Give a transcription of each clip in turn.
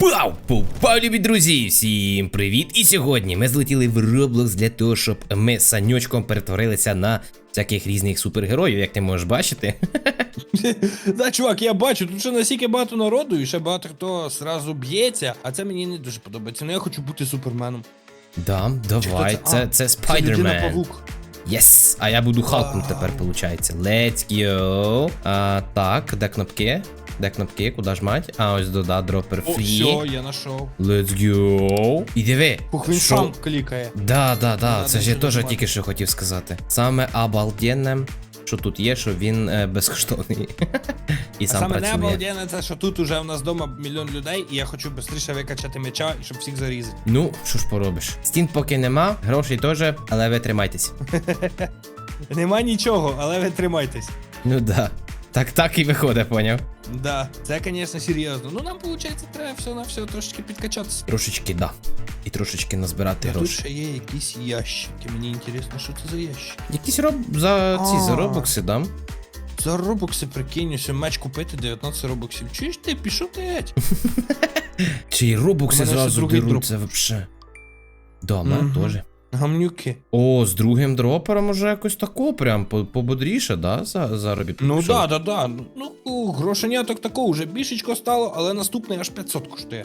Пау! Пау, любі друзі! Всім привіт! І сьогодні ми злетіли в Roblox для того, щоб ми з санючком перетворилися на всяких різних супергероїв, як ти можеш бачити. Да, чувак, я бачу, тут ще настільки багато народу, і ще багато хто зразу б'ється, а це мені не дуже подобається. Ну я хочу бути суперменом. Да, давай, це, це Спайдермен. Єс! А я буду Халком тепер, виходить. Let's go. А, так, де кнопки? Де кнопки? Куди жмать? А, ось дода, дропер О, фрі. все, я знайшов. Let's go. І диви. Ух, він сам клікає. Да, да, да, це ж я теж тільки що хотів сказати. Саме обалденне, що тут є, що він е, безкоштовний. І А сам саме не обалденне це, що тут уже в нас вдома мільйон людей, і я хочу швидше викачати меча, і щоб всіх зарізати. Ну, що ж поробиш? Стін поки нема, грошей теж, але ви тримайтесь. Нема нічого, але ви тримайтесь. Ну да. Так так і виходить, поняв? Да, це, звісно, серйозно. Ну нам, виходить, треба все на все трошечки підкачатися. Трошечки, да. І трошечки назбирати А тут ще є якісь ящики. Мені інтересно, що це за ящики. Якісь роб за ці за робокси, да? За робокси прикинь, ось меч купити 19 робоксів. Чуєш ти, пішов ти геть. Чи робокси зразу другий деруть, вообще. Да, мене теж. Гамнюки. О, з другим дропером уже якось тако, прям по- пободріше, да, за заробітку. Ну да, да, да. Ну, ну, грошеняток такого вже більшечко стало, але наступний аж 500 коштує.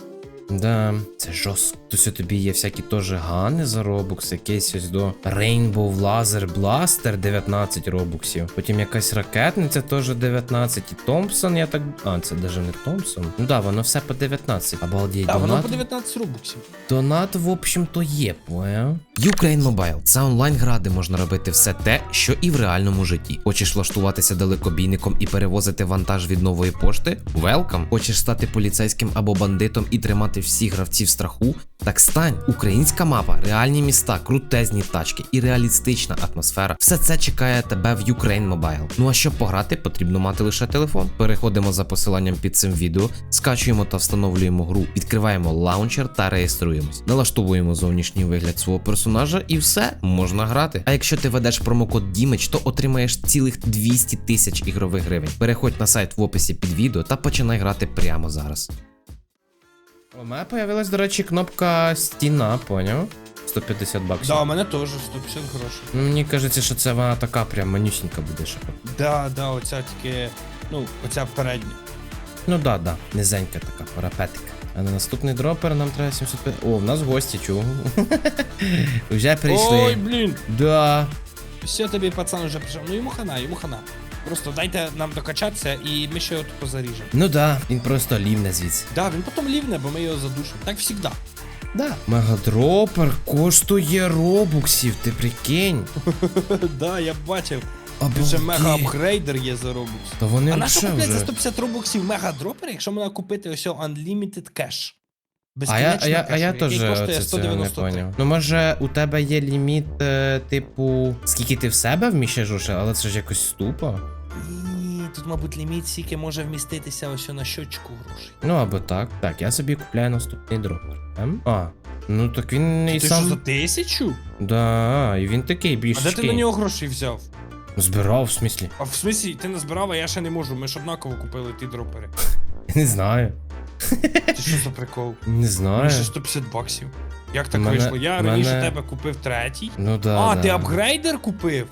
Да, це жорстко. Тось тобі є всякі теж гани за робукс, якийсь ось до Rainbow Laser Blaster 19 робуксів. Потім якась ракетниця теж 19. І Томпсон, я так. А, це навіть не Томпсон. Ну да, воно все по 19. Обалдеть, Так, воно по 19 робоксів. Донат, в общем-то, є, поняв? Ukraine Mobile – це онлайн-гра, де можна робити все те, що і в реальному житті. Хочеш влаштуватися далекобійником і перевозити вантаж від нової пошти? Welcome! Хочеш стати поліцейським або бандитом і тримати всіх гравців страху? Так стань! Українська мапа, реальні міста, крутезні тачки і реалістична атмосфера. Все це чекає тебе в Ukraine Mobile. Ну а щоб пограти, потрібно мати лише телефон. Переходимо за посиланням під цим відео, скачуємо та встановлюємо гру, відкриваємо лаунчер та реєструємось. Налаштовуємо зовнішній вигляд свого персонажа і все можна грати. А якщо ти ведеш промокод Дімич, то отримаєш цілих 200 тисяч ігрових гривень. Переходь на сайт в описі під відео та починай грати прямо зараз. У мене появилась, до речі, кнопка стіна, поняв? 150 баксів. Да, у мене теж 150 грошей. Ну, Мені кажеться, що це вона така прям манюсінька буде ще. Да, да, оця тільки. Ну, оця передня. Ну да, да, низенька така, парапетика. А на наступний дропер нам треба 750. О, в нас гості, чого? Вже прийшли. Ой, блін. Да. Все тобі пацан вже прийшов. Ну йому хана, йому хана. Просто дайте нам докачатися і ми ще його тупо заріжемо. Ну да, він просто лівне звідси. Да, він потім лівне, бо ми його задушимо. Так завжди. Да. Мегадропер коштує робуксів, ти прикинь. да, я бачив. Тут ще мега апгрейдер є за робокс. То вони А на що вже за 150 робоксів мега дропер, якщо можна купити ось Unlimited Cash? А я, а я, а я теж коштує це, цього не поняв. Ну може у тебе є ліміт, е, типу, скільки ти в себе вміщаєш уже, але це ж якось ступо. Ні, тут, мабуть, ліміт скільки може вміститися ось на щочку грошей. Ну або так. Так, я собі купляю наступний дропер. Ем? А, ну так він і Ти сам. що за тисячу? Да, і він такий А де ти на нього грошей взяв? Збирав, в смислі. А в смислі, ти не збирав, а я ще не можу. Ми ж однаково купили ті дропери. Не знаю. Ти що за прикол? Не знаю. ще 150 баксів. Як так Мене- вийшло? Я мене- раніше тебе купив третій. Ну да. а, да. ти апгрейдер купив?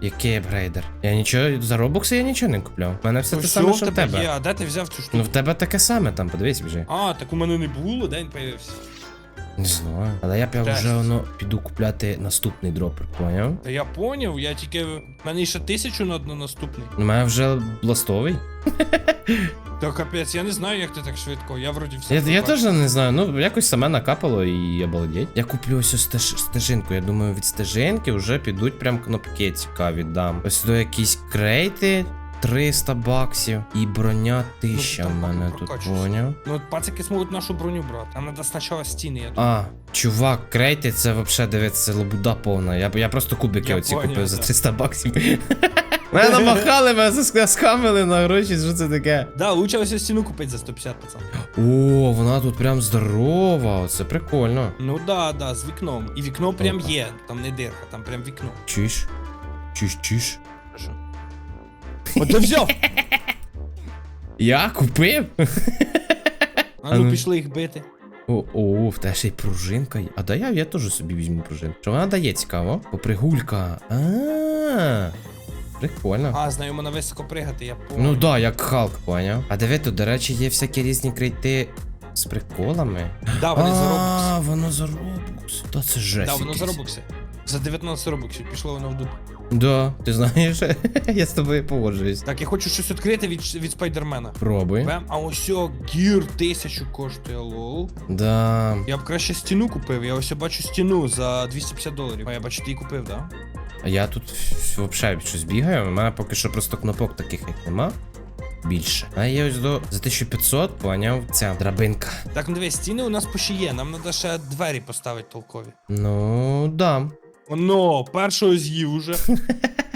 Який апгрейдер? Я нічого за робокси я нічого не купляв. У мене все Ну, те саме, що в тебе є, а де ти взяв цю штуку? Ну в тебе таке саме там, подивись вже. А, так у мене не було, де він появився. Не знаю. Але я прям вже воно піду купляти наступний дропер, поняв? Та я поняв, я тільки. в мене ще тисячу на, на наступний. У мене вже бластовий. Та капець, я не знаю, як ти так швидко. Я вроді все. Я, я теж не знаю, ну якось саме накапало і обалдеть. Я куплю ось стеж, стежинку. Я думаю, від стежинки вже підуть прям кнопки цікаві дам. Ось до якісь крейти. 300 баксів і броня 1000 Ну, в мене тут поняв. Ну, пацики зможуть нашу броню брати. Нам треба спочатку стіни, я думаю. А, чувак, крейти це вообще дивиться лабуда повна. Я, я просто кубики Я оці поняв, купив за 300 баксів. Мене намахали, мене скамили на гроші, що це таке? Да, лучше ось стіну купити за 150, пацан. О, вона тут прям здорова, це прикольно. Ну да, да, з вікном. І вікно прям є. Там не дирка, там прям вікно. Чиш? Чиш, чиш. Ти взяв! Я купив? А ну ну. пішли їх бити. О, о, в тебе ще й пружинка є. А дай я, я теж собі візьму пружинку. Що вона дає цікаво? Попригулька. А. Прикольно. А, з нею можна високо пригати, я помню. Ну да, як Халк, поняв. А диви, тут, до речі, є всякі різні крейти з приколами. Да, вони за А, воно за робокс. Та це жесть. Да, воно за робокси. За 19 робоксів пішло воно в дуб. Да, ти знаєш, я з тобою погоджуюсь. Так, я хочу щось відкрити від, від спайдермена. Пробуй. Бем, а ось гір тисячу коштує, лол. Да. Я б краще стіну купив, я ось бачу стіну за 250 доларів. А я бачу, ти її купив, да? А я тут взагалі щось бігаю. У мене поки що просто кнопок таких як нема. Більше. А є ось до за 1500, поняв, ця драбинка. Так, ну дивись, стіни у нас ще є, нам треба ще двері поставити толкові. Ну, да. Оно, першого з'їв уже.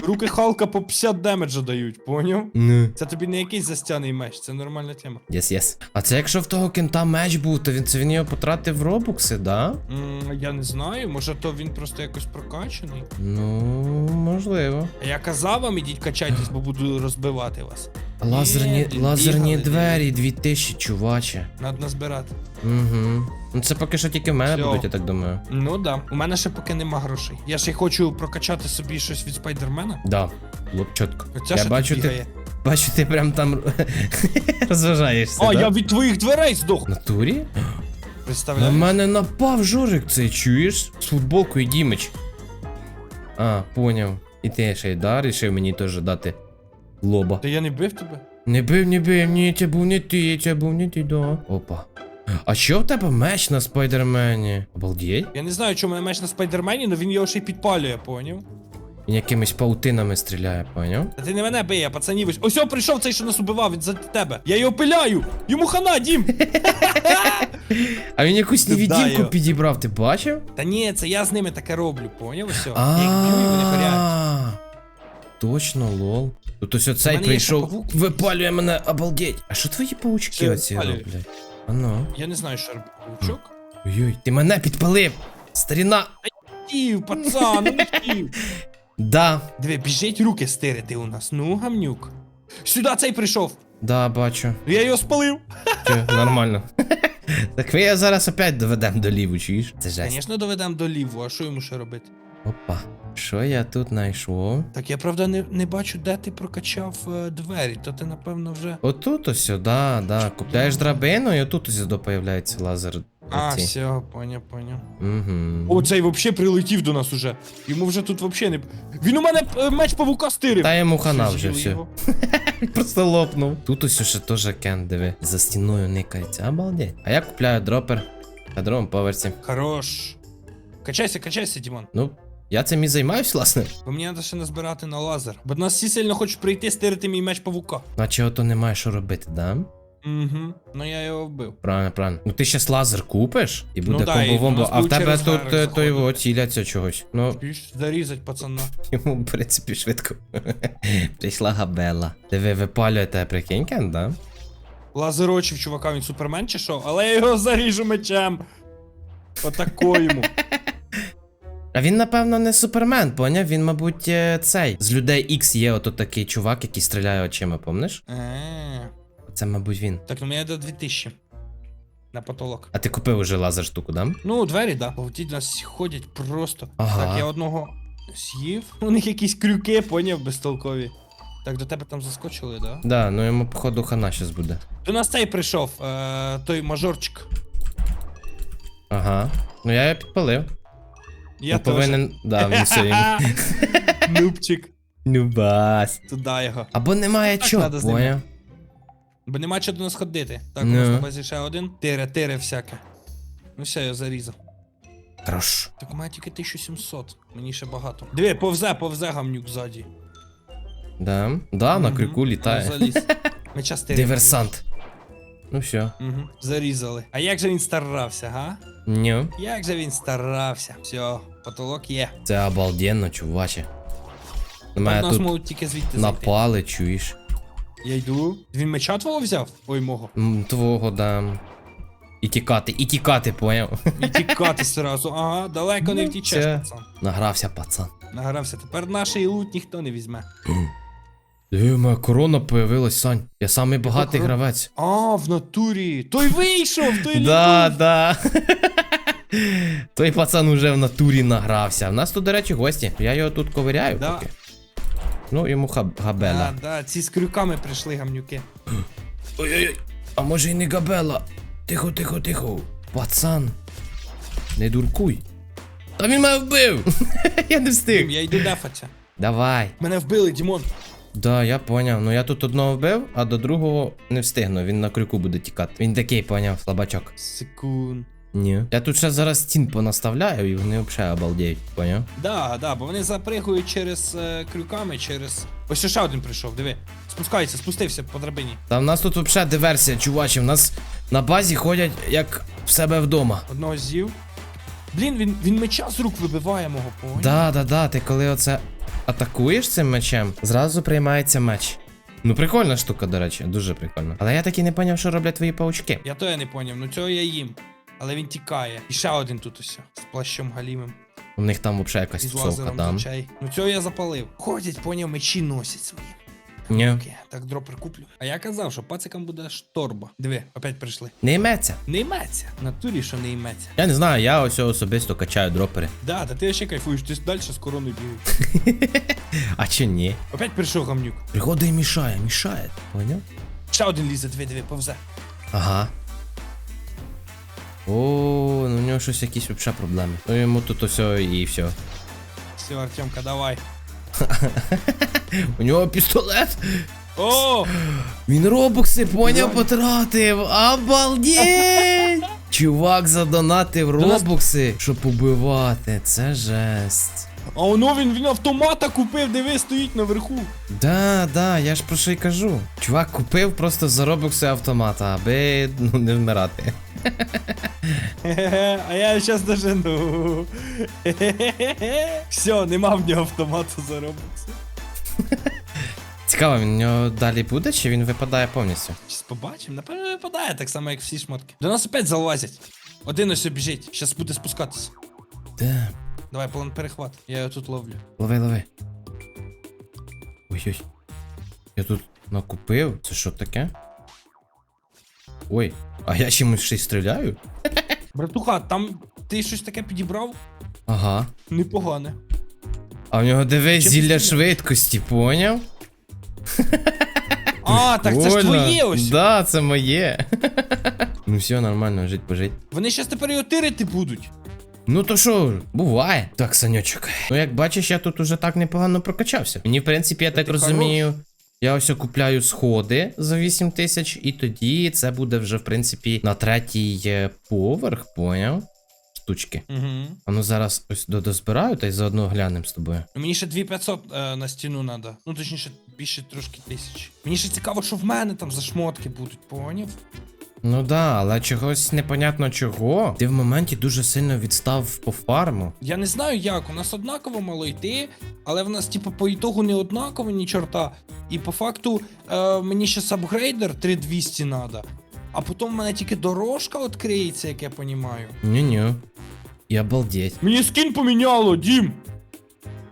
Руки Халка по 50 демеджа дають, поняв? Ну. Це тобі не якийсь застяний меч, це нормальна тема. Єс, єс. А це якщо в того кента меч був, то він це він його потратив в робокси, да? М, я не знаю, може то він просто якось прокачаний. Ну, можливо. Я казав вам, ідіть качайтесь, бо буду розбивати вас. Лазерні, Ні, лазерні бігали, двері 2000, чуваче. Надо назбирати. Угу. Ну це поки що тільки в мене Всьо. будуть, я так думаю. Ну да. У мене ще поки нема грошей. Я ще й хочу прокачати собі щось від спайдермена. Да, було б чітко. Оця Я ще бачу, тут ти, бігає. бачу, ти прям там розважаєшся. А, да? я від твоїх дверей здох. В натурі? На Представляєш? мене напав жорик цей, чуєш? З футболкою Дімич. А, поняв. І ти ще й да, рішив мені теж дати лоба. Та я не бив тебе. Не бив, не бив, ні, це був не ти, це був не ти, да. Опа. А що в тебе меч на спайдермені? Обалдєй? Я не знаю, чому мене меч на спайдермені, але він його ще й підпалює, поняв? Він якимись паутинами стріляє, поняв? Та ти не мене бий, а пацанів. ось- Ось о, прийшов цей, що нас убивав, він за тебе. Я його пиляю! Йому хана, дім! А він якусь невідімку підібрав, ти бачив? Та ні, це я з ними таке роблю, поняв? Ось. о. Я їх б'ю, і вони горять. А, Точно, лол. Тут ось оцей мене є ще прийшов, павук. випалює мене, обалдеть. А що твої паучки Що оці випалює? роблять? А ну. Я не знаю, що робити. Паучок? Ой-ой, ти мене підпалив! Старіна! Хотів, пацан, ну не хотів. Да, Диви, біжить руки стирити у нас. Ну, гамнюк. Сюди цей прийшов. да, бачу. Я його спалив. Чо, нормально. Так ми його зараз опять доведемо до ліву, чуєш? Це жесть. Звісно, доведемо до ліву, а що йому ще робити? Опа. Що я тут знайшов? Так я правда не, не бачу, де ти прокачав е, двері, то ти напевно вже. Отут ось, да, да. Купляєш драбину і отут ось до появляється лазер. А, оці. все, поняв, поняв. Угу. О, цей взагалі прилетів до нас уже. Йому вже тут взагалі не. Він у мене е, меч павука стирив. Та йому хана вже з'їли все. його? Просто лопнув. Тут ось ще теж кен, диви. За стіною никається. Обалдеть. А я купляю дропер на другому поверсі. Хорош. Качайся, качайся, Дімон. Ну, я цим і займаюсь, власне. Бо мені треба ще назбирати на лазер. Бо нас всі сильно хочуть прийти стирити мій меч павука. Наче ото немає що робити, да? Угу. Ну я його вбив. Правильно, правильно. Ну ти щас лазер купиш і буде Ну да, комбо-вомбо, а в тебе тут то його ціляться чогось. Ну, Більш зарізать пацана. йому, в принципі, швидко. Прийшла габела. Диви, випалюєте, прикинькен, да? Лазер очі чувака, він супермен чи що? Але я його заріжу мечем. Отако йому. А він, напевно, не супермен, поняв? Він, мабуть, е, цей. З людей X є ото такий чувак, який стріляє очима, помниш? Е, Це, мабуть, він. Так, ну мені до 2000. На потолок. А ти купив уже лазер штуку, да? Ну, двері, да. Бо ті нас ходять просто. Ага. Так, я одного з'їв. У них якісь крюки, поняв, безтолкові. Так, до тебе там заскочили, да? Да, ну йому, походу, хана щас буде. До нас цей прийшов, е, той мажорчик. Ага. Ну я підпалив. Я повинен. Да, він все. Нубчик. Бас. Його. Або немає Так чого, надо з ним. поняв? Бо нема чого до нас ходити. Так, у Ну. нас на базі ще один. Тире, тире всяке. Ну все, я зарізав. Хорош. Так у мене тільки 1700. Мені ще багато. Диви, повзе, повзе гамнюк ззаді. Да. Да, на Мгм. крюку Ну, літає. заліз. Меча стире. Диверсант. Ну все. Угу. Зарізали. А як же він старався, га? Ню. Як же він старався? Все, потолок є. Це обалденно, чуваче. На мене нас тут можуть тільки звідти зайти. напали, чуєш. Я йду. Він меча твого взяв? Ой, мого. М, Твого, да. І тікати, і тікати, поняв? І тікати сразу. Ага, далеко не Ну, втічеш, це- пацан. Награвся пацан. Награвся. Тепер наш лут ніхто не візьме. Диви, моя корона появилась, Сань. Я самий багатий корона? гравець. А, в натурі. Той вийшов, той Да, да. Той пацан уже в натурі награвся. У нас тут, до речі, гості. Я його тут ковиряю Да. поки. Ну, йому хаб- габела. Да, да, ці з крюками прийшли гамнюки. Ой-ой-ой, а може й не габела. Тихо, тихо, тихо. Пацан. Не дуркуй. Та він мене вбив. Я не встиг. я йду дефатися. Давай. Мене вбили, Дімон. Да, я поняв. Ну я тут одного вбив, а до другого не встигну. Він на крюку буде тікати. Він такий поняв, слабачок. Секунд. Ні. Я тут ще зараз стін понаставляю, і вони взагалі обалдіють, поняв? Да, да, бо вони запригують через е, крюками, через. Ось ще один прийшов, диви. Спускається, спустився по драбині. Та в нас тут взагалі диверсія, чувачі. В нас на базі ходять як в себе вдома. Одного з'їв. Блін, він, він меча з рук вибиває мого поняв. Да, да, да, ти коли оце атакуєш цим мечем, зразу приймається меч. Ну, прикольна штука, до речі, дуже прикольно. Але я таки не поняв, що роблять твої паучки. Я то я не поняв, ну цього я їм. Але він тікає. І ще один тут ось. З плащом галімим. У них там взагалі якась І з там. Ну цього я запалив. Ходять, поняв, мечі носять свої. Ні. Окей, так дропер куплю. А я казав, що пацикам буде шторба. Диви, опять прийшли. Не йметься. Не йметься. В натурі, що не йметься. Я не знаю, я ось особисто качаю дропери. Да, та ти ще кайфуєш, ти далі з короною бігаєш. А чи ні? Опять прийшов гамнюк. Приходить і мішає, мішає. Поняв? Ще один лізе, диви, диви, повзе. Ага. О, ну у нього щось якісь взагалі проблеми. Ну йому тут усе і все. Все, Артемка, давай. У нього пістолет. О! Він робокси, поняв, потратив. Обалдеть! Чувак задонатив До робокси, щоб убивати. Це жесть. А воно він, він автомата купив, диви, стоїть наверху. Да, да, я ж про що й кажу. Чувак купив просто за робокси автомата, аби ну, не вмирати. А я зараз дожену. Все, нема в нього автомату заробиться. Цікаво, він у нього далі буде, чи він випадає повністю? Щас побачимо, напевно випадає так само, як всі шмотки. До нас опять залазять. Один ось біжить, щас буде спускатися. Де? Давай, план перехват. Я його тут ловлю. Лови, лови. Ой-ой. Я тут накупив. Це що таке? Ой, а я чимось ще й стріляю? Братуха, там ти щось таке підібрав? Ага. Непогане. А в нього дивись Чим зілля швидкості, поняв? А, так це ж Прикольно. твоє ось. Да, це моє. ну все, нормально, жить пожить. Вони щас тепер його тирити будуть. Ну то що, буває. Так, Санючок. Ну як бачиш, я тут уже так непогано прокачався. Мені, в принципі, я так ти розумію. Я ось купляю сходи за 8 тисяч, і тоді це буде вже, в принципі, на третій е, поверх, поняв? Штучки. Угу. А ну зараз ось до- дозбираю та й заодно глянемо з тобою. Мені ще 2500 е, на стіну треба. Ну точніше, більше трошки тисяч. Мені ще цікаво, що в мене там за шмотки будуть, поняв? Ну да, але чогось непонятно чого. Ти в моменті дуже сильно відстав по фарму. Я не знаю як, у нас однаково мало йти, але в нас, типу, по ітогу не однаково ні чорта. І по факту е, мені ще апгрейдер 3200 треба. А потім в мене тільки дорожка відкриється, як я понімаю. Ню-ню. І обалдеть. Мені скін поміняло, Дім!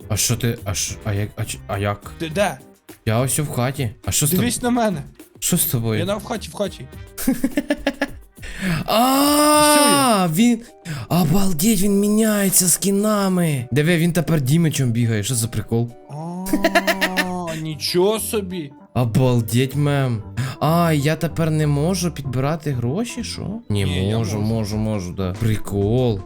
А що ти. А ш... А як. А, ч- а як? Ти де? Я ось в хаті. А що з тобою? Дивись на мене. Що з тобою? Я на в хаті, в хаті. А, він. Обалдеть, він міняється скінами. Диви, він тепер дімичем бігає. Що за прикол? А, нічого собі. Обалдеть, мем. А, я тепер не можу підбирати гроші, що? Ні, можу. можу, можу, да. Прикол.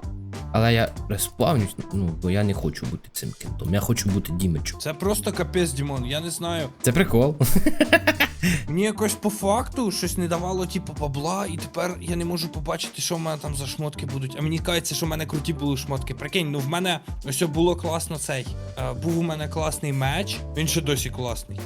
Але я респавнюсь, ну, бо я не хочу бути цим кентом. Я хочу бути дімичем. Це просто капець, Дімон, я не знаю. Це прикол. Мені якось по факту щось не давало, типу, бабла, і тепер я не можу побачити, що в мене там за шмотки будуть. А мені кажеться, що в мене круті були шмотки. Прикинь, ну в мене ось було класно цей. Е, був у мене класний меч, він ще досі класний.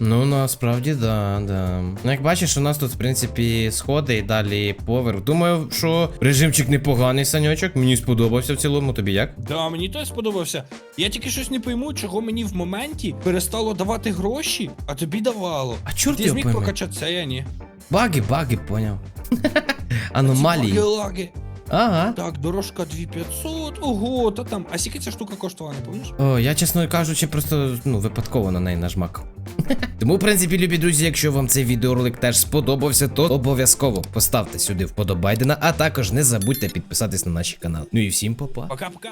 Ну, насправді, да, да. Ну, як бачиш, у нас тут, в принципі, сходи і далі поверх. Думаю, що режимчик непоганий, саньочок. Мені сподобався в цілому, тобі як? Да, мені той сподобався. Я тільки щось не пойму, чого мені в моменті перестало давати гроші, а тобі давало. А чорт Ти його зміг пойме. прокачатися, я ні. Баги, баги, поняв. Аномалії. Лаги. Ага. Так, дорожка 2500, ого, та там. А скільки ця штука коштувала, не помніш? О, я, чесно кажучи, просто ну випадково на неї нажмакав. Тому, в принципі, любі друзі, якщо вам цей відеоролик теж сподобався, то обов'язково поставте сюди вподобайдена, а також не забудьте підписатись на наші канали. Ну і всім па-па. Пока-пока.